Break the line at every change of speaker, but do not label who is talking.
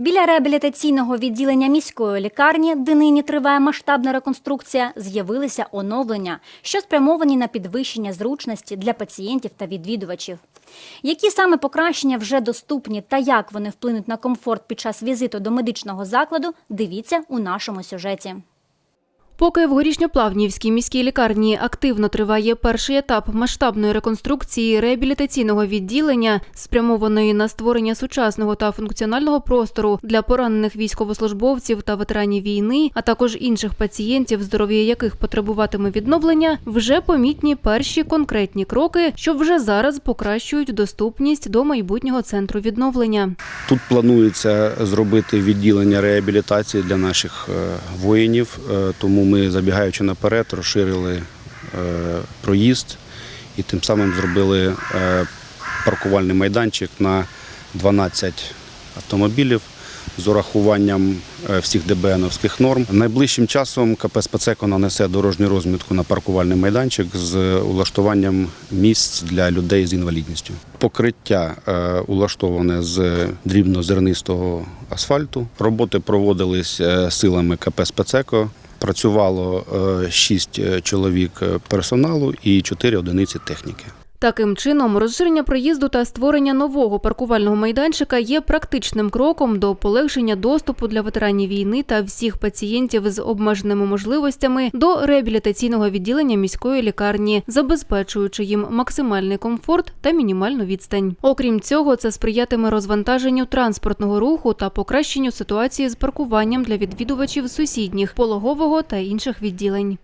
Біля реабілітаційного відділення міської лікарні, де нині триває масштабна реконструкція, з'явилися оновлення, що спрямовані на підвищення зручності для пацієнтів та відвідувачів. Які саме покращення вже доступні та як вони вплинуть на комфорт під час візиту до медичного закладу, дивіться у нашому сюжеті.
Поки в горішньоплавнівській міській лікарні активно триває перший етап масштабної реконструкції реабілітаційного відділення, спрямованої на створення сучасного та функціонального простору для поранених військовослужбовців та ветеранів війни, а також інших пацієнтів, здоров'я яких потребуватиме відновлення, вже помітні перші конкретні кроки, що вже зараз покращують доступність до майбутнього центру відновлення.
Тут планується зробити відділення реабілітації для наших е, воїнів, е, тому ми, забігаючи наперед, розширили е, проїзд і тим самим зробили е, паркувальний майданчик на 12 автомобілів з урахуванням е, всіх ДБНовських норм. Найближчим часом КП «Спецеко» нанесе дорожню розмітку на паркувальний майданчик з улаштуванням місць для людей з інвалідністю. Покриття улаштоване з дрібнозернистого асфальту. Роботи проводились силами КП «Спецеко». Працювало 6 чоловік е, персоналу і 4 одиниці техніки.
Таким чином, розширення проїзду та створення нового паркувального майданчика є практичним кроком до полегшення доступу для ветеранів війни та всіх пацієнтів з обмеженими можливостями до реабілітаційного відділення міської лікарні, забезпечуючи їм максимальний комфорт та мінімальну відстань. Окрім цього, це сприятиме розвантаженню транспортного руху та покращенню ситуації з паркуванням для відвідувачів сусідніх пологового та інших відділень.